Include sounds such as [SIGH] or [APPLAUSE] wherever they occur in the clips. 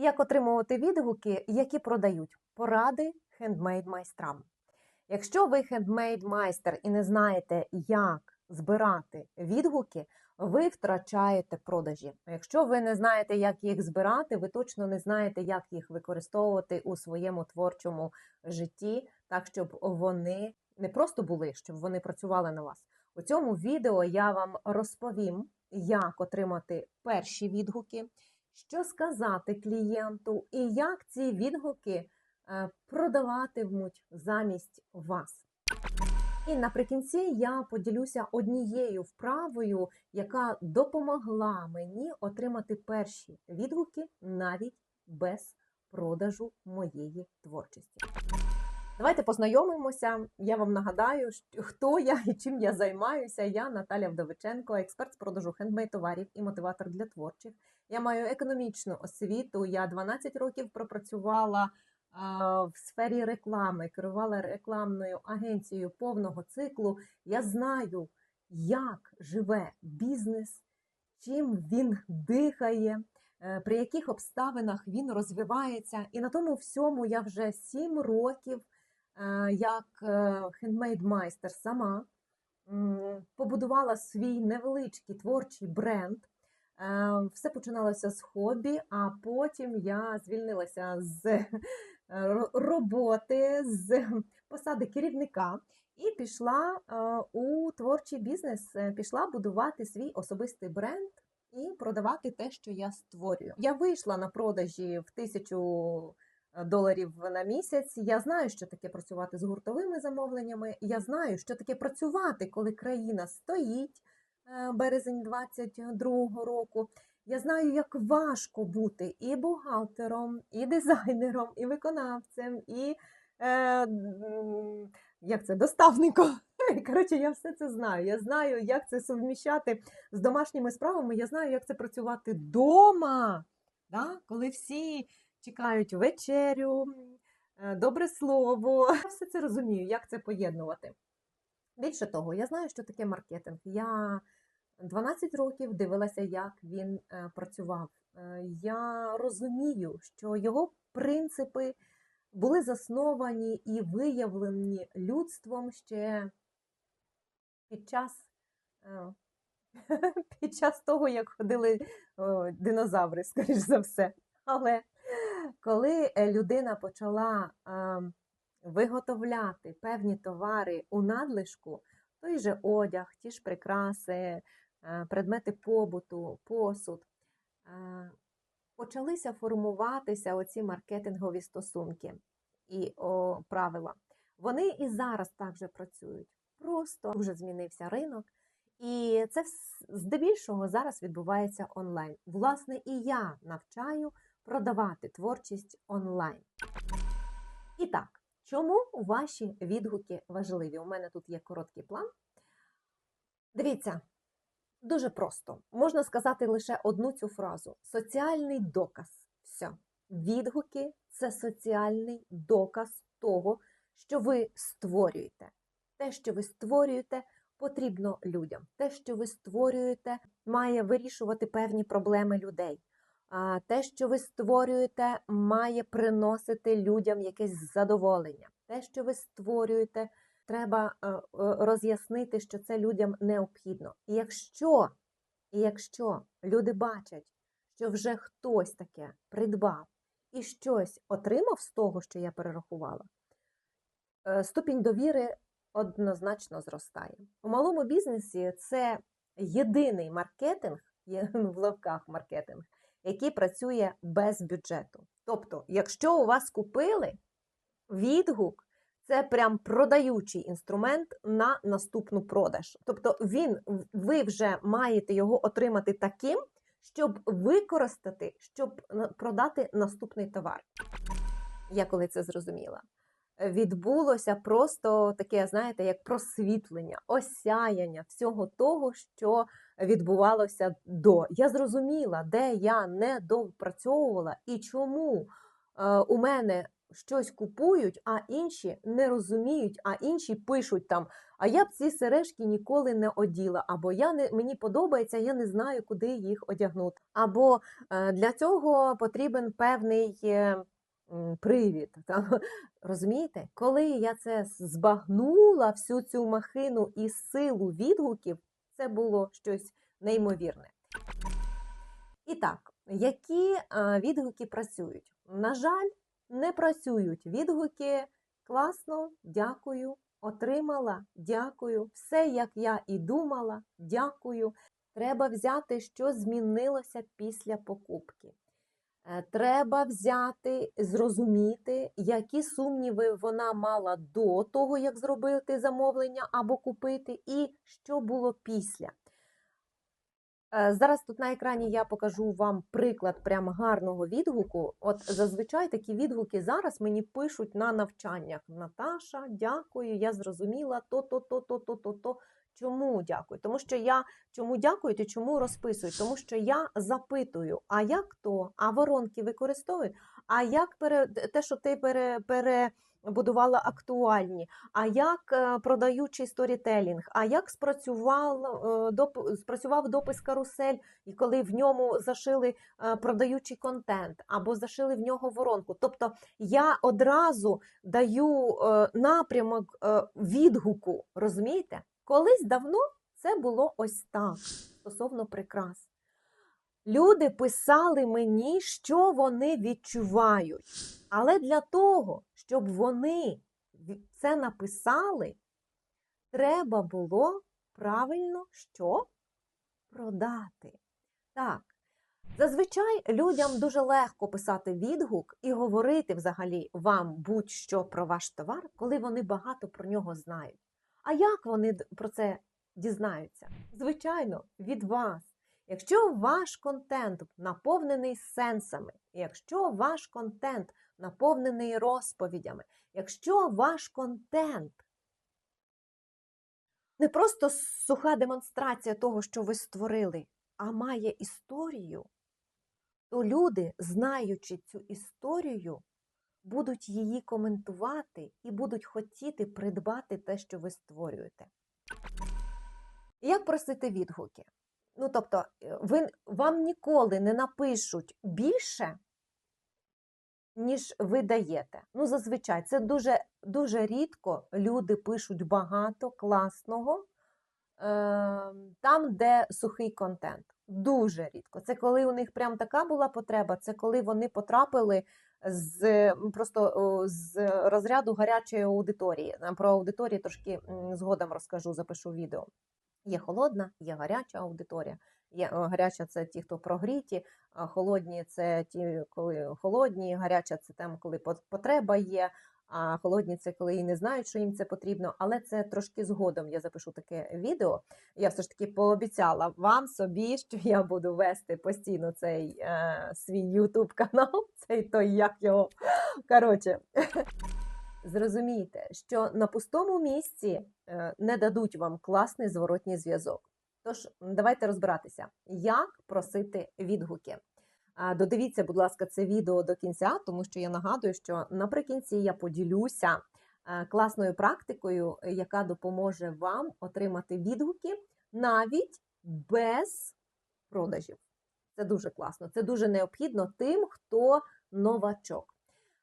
Як отримувати відгуки, які продають поради хендмейд майстрам. Якщо ви хендмейд майстер і не знаєте, як збирати відгуки, ви втрачаєте продажі. Якщо ви не знаєте, як їх збирати, ви точно не знаєте, як їх використовувати у своєму творчому житті, так щоб вони не просто були, щоб вони працювали на вас. У цьому відео я вам розповім, як отримати перші відгуки, що сказати клієнту, і як ці відгуки е, продаватимуть замість вас. І наприкінці я поділюся однією вправою, яка допомогла мені отримати перші відгуки навіть без продажу моєї творчості. Давайте познайомимося. Я вам нагадаю, хто я і чим я займаюся. Я Наталя Вдовиченко, експерт з продажу хендмейд товарів і мотиватор для творчих. Я маю економічну освіту. Я 12 років пропрацювала в сфері реклами, керувала рекламною агенцією повного циклу. Я знаю, як живе бізнес, чим він дихає, е, при яких обставинах він розвивається. І на тому всьому я вже 7 років е, як хендмейд майстер сама побудувала свій невеличкий творчий бренд. Е, Все починалося з хобі, а потім я звільнилася з е, роботи, з посади керівника і пішла е, у творчий бізнес, е, пішла будувати свій особистий бренд і продавати те, що я створюю. Я вийшла на продажі в тисячу доларів на місяць. Я знаю, що таке працювати з гуртовими замовленнями. Я знаю, що таке працювати, коли країна стоїть березень 22-го року. Я знаю, як важко бути і бухгалтером, і дизайнером, і виконавцем, і е, як це, доставником. [LAUGHS] Коротше, я все це знаю. Я знаю, як це совміщати з домашніми справами. Я знаю, як це працювати вдома, да? коли всі чекають вечерю, е, добре слово. Я все це розумію, як це поєднувати. Більше того, я знаю, що таке маркетинг. Я 12 років дивилася, як він е, працював. Е, Я розумію, що його принципи були засновані і виявлені людством ще під час, е, [LAUGHS] під час того, як ходили динозаври, скоріш за все. Але коли людина почала виготовляти певні товари у надлишку, той же одяг, ті ж прикраси, предмети побуту, посуд, е, почалися формуватися оці маркетингові стосунки і о, правила. Вони і зараз також працюють. Просто вже змінився ринок, і це здебільшого зараз відбувається онлайн. Власне, і я навчаю продавати творчість онлайн. І так, чому ваші відгуки важливі? У мене тут є короткий план. Дивіться, дуже просто. Можна сказати лише одну цю фразу: соціальний доказ. Все. Відгуки це соціальний доказ того, що ви створюєте. Те, що ви створюєте, потрібно людям. Те, що ви створюєте, має вирішувати певні проблеми людей. А те, що ви створюєте, має приносити людям якесь задоволення. Те, що ви створюєте, треба е, е, роз'яснити, що це людям необхідно. І якщо, і якщо люди бачать, що вже хтось таке придбав і щось отримав з того, що я перерахувала, е, ступінь довіри однозначно зростає. У малому бізнесі це єдиний маркетинг, [LAUGHS] ну, в лавках маркетинг, який працює без бюджету. Тобто, якщо у вас купили відгук, це прям продаючий інструмент на наступну продаж. Тобто, він ви вже маєте його отримати таким, щоб використати, щоб продати наступний товар. Я коли це зрозуміла, відбулося просто таке, знаєте, як просвітлення, осяяння всього того, що відбувалося до. Я зрозуміла, де я не допрацьовувала і чому е, у мене щось купують, а інші не розуміють, а інші пишуть там: а я б ці сережки ніколи не оділа, або я не мені подобається, я не знаю, куди їх одягнути. Або е, для цього потрібен певний е, привід. [LAUGHS] Там, розумієте, коли я це збагнула, всю цю махину і силу відгуків, це було щось неймовірне. І так, які е, відгуки працюють? На жаль, не працюють відгуки. Класно, дякую, отримала, дякую. Все, як я і думала, дякую. Треба взяти, що змінилося після покупки. Е, Треба взяти, зрозуміти, які сумніви вона мала до того, як зробити замовлення або купити, і що було після. Е, Зараз тут на екрані я покажу вам приклад прям гарного відгуку. От зазвичай такі відгуки зараз мені пишуть на навчаннях. Наташа, дякую, я зрозуміла то, то, то, то, то, то, то. Чому дякую? Тому що я чому дякую і чому розписую? Тому що я запитую, а як то? А воронки використовують? А як пере, те, що ти пере, перебудувала актуальні? А як е, продаючий сторітелінг? А як спрацював, е, доп, спрацював допис карусель, і коли в ньому зашили е, продаючий контент, або зашили в нього воронку? Тобто я одразу даю напрямок відгуку, розумієте? Колись давно це було ось так стосовно прикрас. Люди писали мені, що вони відчувають. Але для того, щоб вони це написали, треба було правильно що? Продати. Так. Зазвичай людям дуже легко писати відгук і говорити взагалі вам будь-що про ваш товар, коли вони багато про нього знають. А як вони про це дізнаються? Звичайно, від вас. Якщо ваш контент наповнений сенсами, якщо ваш контент наповнений розповідями, якщо ваш контент не просто суха демонстрація того, що ви створили, а має історію, то люди, знаючи цю історію, будуть її коментувати і будуть хотіти придбати те, що ви створюєте. Як просити відгуки? Ну, тобто, е, ви, вам ніколи не напишуть більше, ніж ви даєте. Ну, зазвичай, це дуже, дуже рідко люди пишуть багато класного, е, там, де сухий контент. Дуже рідко. Це коли у них прям така була потреба, це коли вони потрапили з просто з розряду гарячої аудиторії. Е, Про аудиторію трошки згодом розкажу, запишу відео. Є холодна, є гаряча аудиторія. Є гаряча це ті, хто прогріті, а холодні це ті, коли холодні, гаряча це там, коли пот- потреба є. А холодні це коли і не знають, що їм це потрібно. Але це трошки згодом я запишу таке відео. Я все ж таки пообіцяла вам собі, [LAUGHS] що я буду вести постійно цей е, свій YouTube канал, [LAUGHS] цей той як його. Коротше, [LAUGHS] зрозумійте, що на пустому місці е, не дадуть вам класний зворотній зв'язок. Тож давайте розбиратися, як просити відгуки. Додивіться, будь ласка, це відео до кінця, тому що я нагадую, що наприкінці я поділюся е, класною практикою, е, яка допоможе вам отримати відгуки навіть без продажів. Це дуже класно, це дуже необхідно тим, хто новачок.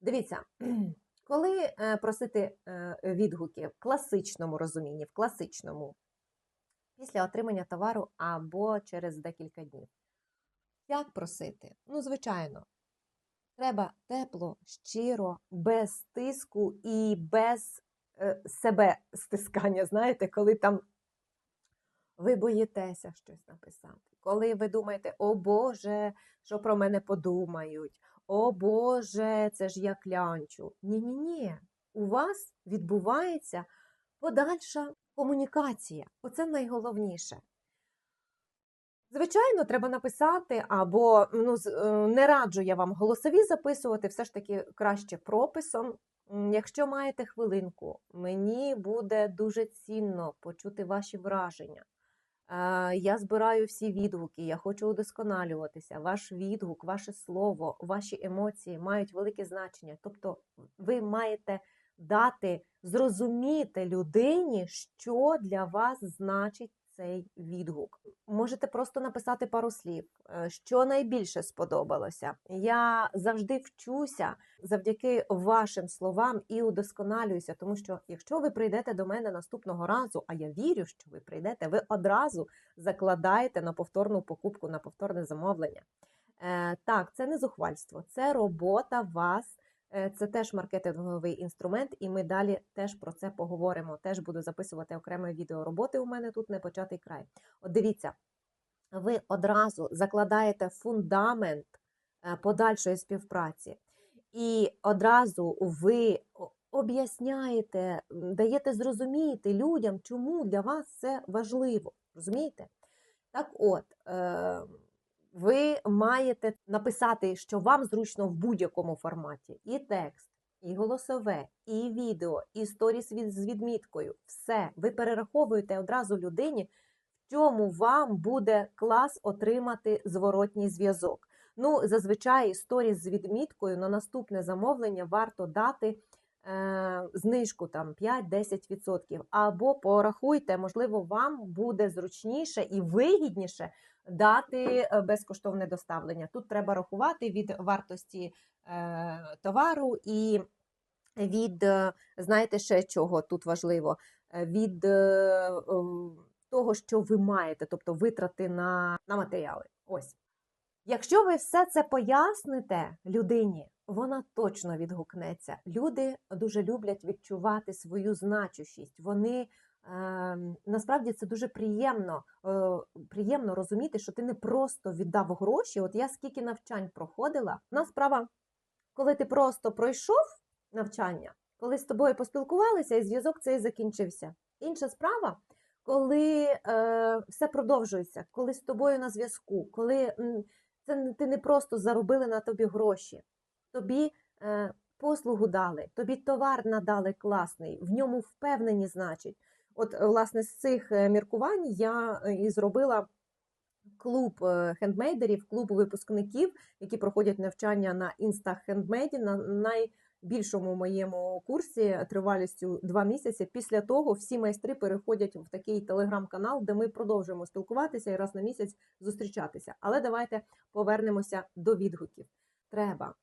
Дивіться, [CLEARS THROAT] коли е, просити відгуки в класичному розумінні, в класичному, після отримання товару або через декілька днів. Як просити? Ну, звичайно, треба тепло, щиро, без тиску і без е, себе стискання. Знаєте, коли там ви боїтеся щось написати, коли ви думаєте, о Боже, що про мене подумають, о Боже, це ж я клянчу. Ні-ні-ні, у вас відбувається подальша комунікація. Оце найголовніше. Звичайно, треба написати, або ну, е, не раджу я вам голосові записувати, все ж таки краще прописом. Якщо маєте хвилинку, мені буде дуже цінно почути ваші враження. Е, Я збираю всі відгуки, я хочу удосконалюватися. Ваш відгук, ваше слово, ваші емоції мають велике значення. Тобто, ви маєте дати зрозуміти людині, що для вас значить цей відгук. Можете просто написати пару слів, е, що найбільше сподобалося. Я завжди вчуся завдяки вашим словам і удосконалююся, тому що якщо ви прийдете до мене наступного разу, а я вірю, що ви прийдете, ви одразу закладаєте на повторну покупку, на повторне замовлення. Е, так, це не зухвальство, це робота вас. Е, Це теж маркетинговий інструмент, і ми далі теж про це поговоримо. Теж буду записувати окреме відео роботи. У мене тут не початий край. От дивіться, ви одразу закладаєте фундамент е, подальшої співпраці, і одразу ви об'ясняєте, даєте зрозуміти людям, чому для вас це важливо. Розумієте? Так от, е, ви маєте написати, що вам зручно в будь-якому форматі: і текст, і голосове, і відео, і сторіс з відміткою. Все. Ви перераховуєте одразу людині, в чому вам буде клас отримати зворотній зв'язок. Ну, зазвичай сторіс з відміткою на наступне замовлення варто дати знижку там 5-10%. Або порахуйте, можливо, вам буде зручніше і вигідніше дати е, безкоштовне доставлення. Тут треба рахувати від вартості е, товару і від, е, знаєте, ще чого тут важливо, е, від е, того, що ви маєте, тобто витрати на, на матеріали. Ось. Якщо ви все це поясните людині, вона точно відгукнеться. Люди дуже люблять відчувати свою значущість. Вони е, насправді це дуже приємно, е, приємно розуміти, що ти не просто віддав гроші. От я скільки навчань проходила. Одна справа, коли ти просто пройшов навчання, коли з тобою поспілкувалися, і зв'язок цей закінчився. Інша справа, коли е, все продовжується, коли з тобою на зв'язку, коли це ти не просто заробили на тобі гроші, тобі е, послугу дали, тобі товар надали класний, в ньому впевнені, значить. От, е, власне, з цих е, міркувань я е, і зробила клуб хендмейдерів, клуб випускників, які проходять навчання на інстахендмейді, на найбільшому моєму курсі тривалістю два місяці. Після того всі майстри переходять в такий телеграм-канал, де ми продовжуємо спілкуватися і раз на місяць зустрічатися. Але давайте повернемося до відгуків. Треба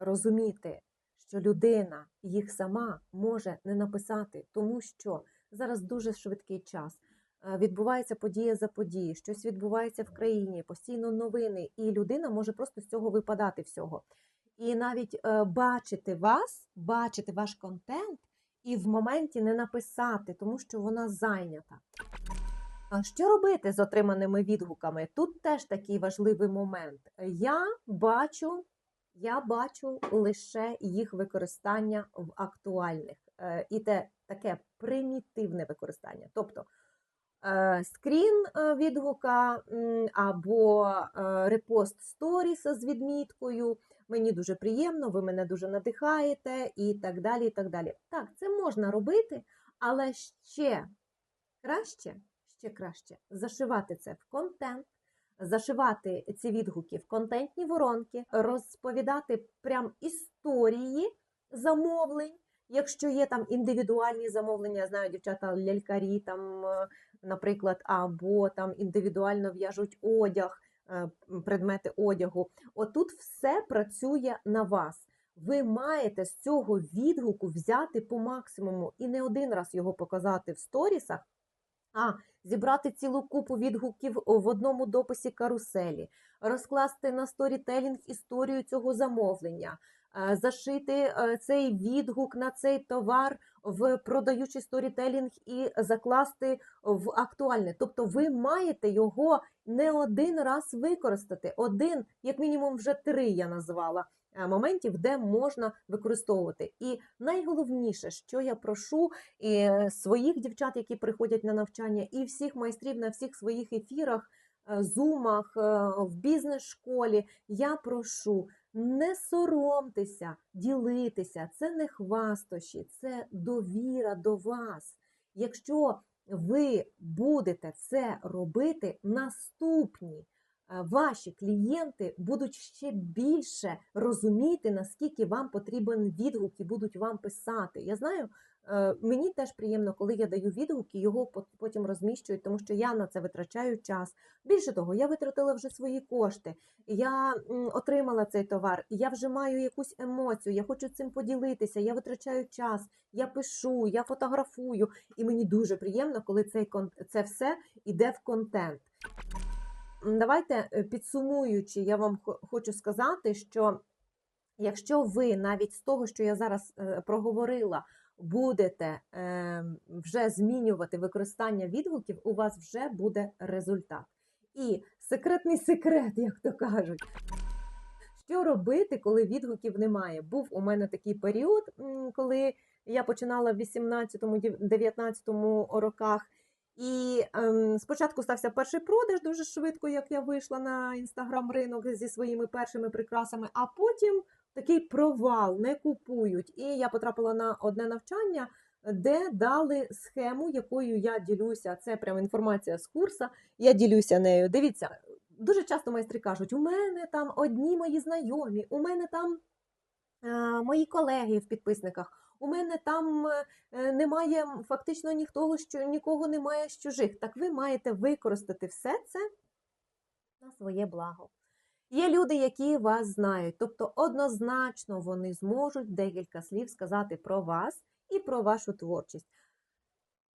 розуміти, що людина їх сама може не написати, тому що зараз дуже швидкий час. Е, Відбувається подія за подією, щось відбувається в країні, постійно новини, і людина може просто з цього випадати всього. І навіть е, бачити вас, бачити ваш контент, і в моменті не написати, тому що вона зайнята. А що робити з отриманими відгуками? Тут теж такий важливий момент. Я бачу, я бачу лише їх використання в актуальних е, і те таке примітивне використання. Тобто е, скрін відгука або репост сторіса з відміткою. Мені дуже приємно, ви мене дуже надихаєте, і так далі. і так далі. Так, це можна робити, але ще краще, ще краще зашивати це в контент, зашивати ці відгуки в контентні воронки, розповідати прям історії замовлень. Якщо є там індивідуальні замовлення, я знаю, дівчата лялькарі, там, е, наприклад, або там індивідуально в'яжуть одяг, предмети одягу. Отут все працює на вас. Ви маєте з цього відгуку взяти по максимуму і не один раз його показати в сторісах, а зібрати цілу купу відгуків в одному дописі каруселі, розкласти на сторітелінг історію цього замовлення, е, зашити е, цей відгук на цей товар в продаючий сторітелінг і закласти в актуальне. Тобто ви маєте його не один раз використати. Один, як мінімум, вже три я назвала е, моментів, де можна використовувати. І найголовніше, що я прошу і е, своїх дівчат, які приходять на навчання, і всіх майстрів на всіх своїх ефірах, зумах, е, в бізнес-школі, я прошу. Не соромтеся, ділитися, це не хвастощі, це довіра до вас. Якщо ви будете це робити, наступні е, ваші клієнти будуть ще більше розуміти, наскільки вам потрібен відгук і будуть вам писати. Я знаю, мені теж приємно, коли я даю відгук і його пот- потім розміщують, тому що я на це витрачаю час. Більше того, я витратила вже свої кошти, я отримала цей товар, я вже маю якусь емоцію, я хочу цим поділитися, я витрачаю час, я пишу, я фотографую, і мені дуже приємно, коли цей це все йде в контент. Давайте е, підсумуючи, я вам хочу сказати, що якщо ви навіть з того, що я зараз е, проговорила, будете е, вже змінювати використання відгуків, у вас вже буде результат. І секретний секрет, [LAUGHS] як то кажуть. Що робити, коли відгуків немає? Був у мене такий період, коли я починала в 18-19 роках. І ем, спочатку стався перший продаж дуже швидко, як я вийшла на інстаграм ринок зі своїми першими прикрасами, а потім такий провал, не купують. І я потрапила на одне навчання, де дали схему, якою я ділюся. Це прям інформація з курсу. Я ділюся нею. Дивіться, дуже часто майстри кажуть: у мене там одні мої знайомі, у мене там е, мої колеги в підписниках. У мене там е, немає фактично ніхто, що нікого немає з чужих. Так ви маєте використати все це на своє благо. Є люди, які вас знають, тобто однозначно вони зможуть декілька слів сказати про вас і про вашу творчість.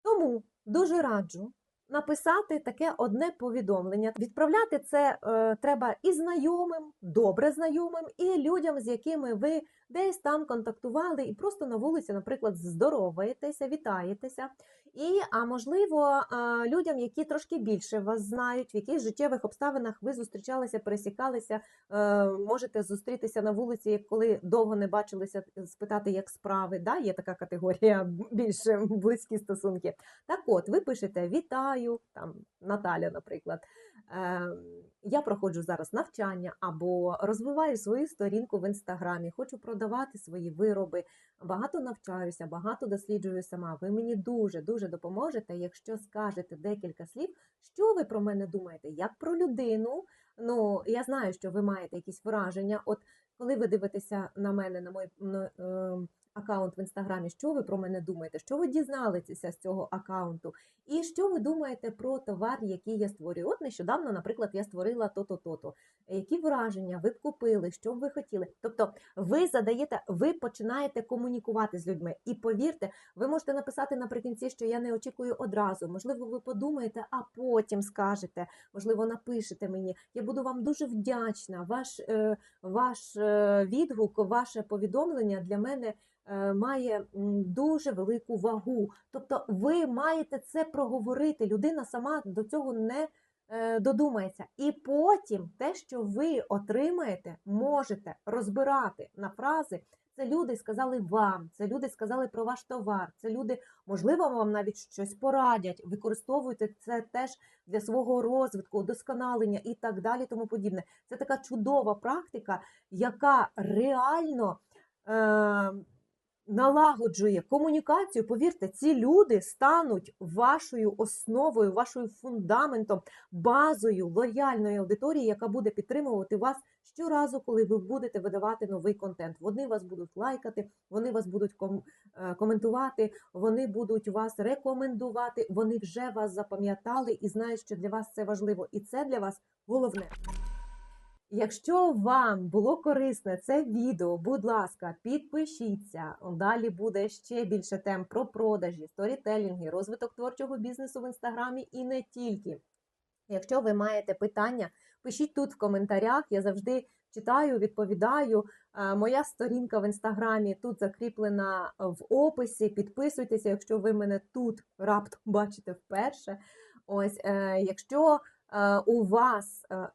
Тому дуже раджу написати таке одне повідомлення. Відправляти це е, треба і знайомим, добре знайомим, і людям, з якими ви десь там контактували, і просто на вулиці, наприклад, здороваєтеся, вітаєтеся. І, а можливо, е, людям, які трошки більше вас знають, в яких життєвих обставинах ви зустрічалися, пересікалися, е, можете зустрітися на вулиці, коли довго не бачилися, спитати, як справи. Да? Є така категорія більш близькі стосунки. Так от, ви пишете Вітаю, там Наталя, наприклад. Е, я проходжу зараз навчання або розвиваю свою сторінку в інстаграмі, хочу продавати свої вироби. Багато навчаюся, багато досліджую сама. Ви мені дуже дуже допоможете, якщо скажете декілька слів, що ви про мене думаєте, як про людину. Ну, я знаю, що ви маєте якісь враження. От коли ви дивитеся на мене, на мої. на, е, аккаунт в інстаграмі, що ви про мене думаєте? Що ви дізналися з цього аккаунту? І що ви думаєте про товар, який я створюю? От нещодавно, наприклад, я створила то-то, то-то. Які враження ви б купили, що б ви хотіли? Тобто, ви задаєте, ви починаєте комунікувати з людьми. І повірте, ви можете написати наприкінці, що я не очікую одразу. Можливо, ви подумаєте, а потім скажете, можливо, напишете мені. Я буду вам дуже вдячна. Ваш, е, ваш е, відгук, ваше повідомлення для мене е, має дуже велику вагу. Тобто, ви маєте це проговорити. Людина сама до цього не е, додумається. І потім те, що ви отримаєте, можете розбирати на фрази. Це люди сказали вам, це люди сказали про ваш товар, це люди, можливо, вам навіть щось порадять. Використовуйте це теж для свого розвитку, удосконалення і так далі, тому подібне. Це така чудова практика, яка реально е, налагоджує комунікацію. Повірте, ці люди стануть вашою основою, вашою фундаментом, базою лояльної аудиторії, яка буде підтримувати вас щоразу, коли ви будете видавати новий контент. Вони вас будуть лайкати, вони вас будуть ком- е, коментувати, вони будуть вас рекомендувати. Вони вже вас запам'ятали і знають, що для вас це важливо, і це для вас головне. Якщо вам було корисне це відео, будь ласка, підпишіться. Далі буде ще більше тем про продажі, сторітелінги, розвиток творчого бізнесу в інстаграмі і не тільки. Якщо ви маєте питання, пишіть тут в коментарях. Я завжди читаю, відповідаю. Моя сторінка в інстаграмі тут закріплена в описі. Підписуйтеся, якщо ви мене тут раптом бачите вперше. Ось, е, якщо е, у вас е,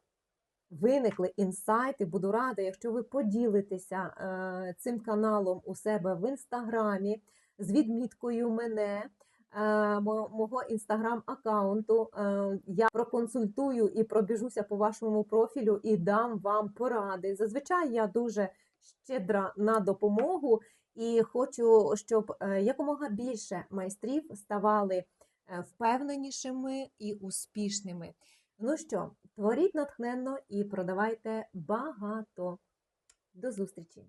виникли інсайти, буду рада, якщо ви поділитеся е, цим каналом у себе в інстаграмі з відміткою мене. е, мо- Мого інстаграм-аккаунту Е, я проконсультую і пробіжуся по вашому профілю і дам вам поради. Зазвичай я дуже щедра на допомогу і хочу, щоб якомога більше майстрів ставали впевненішими і успішними. Ну що, творіть натхненно і продавайте багато. До зустрічі!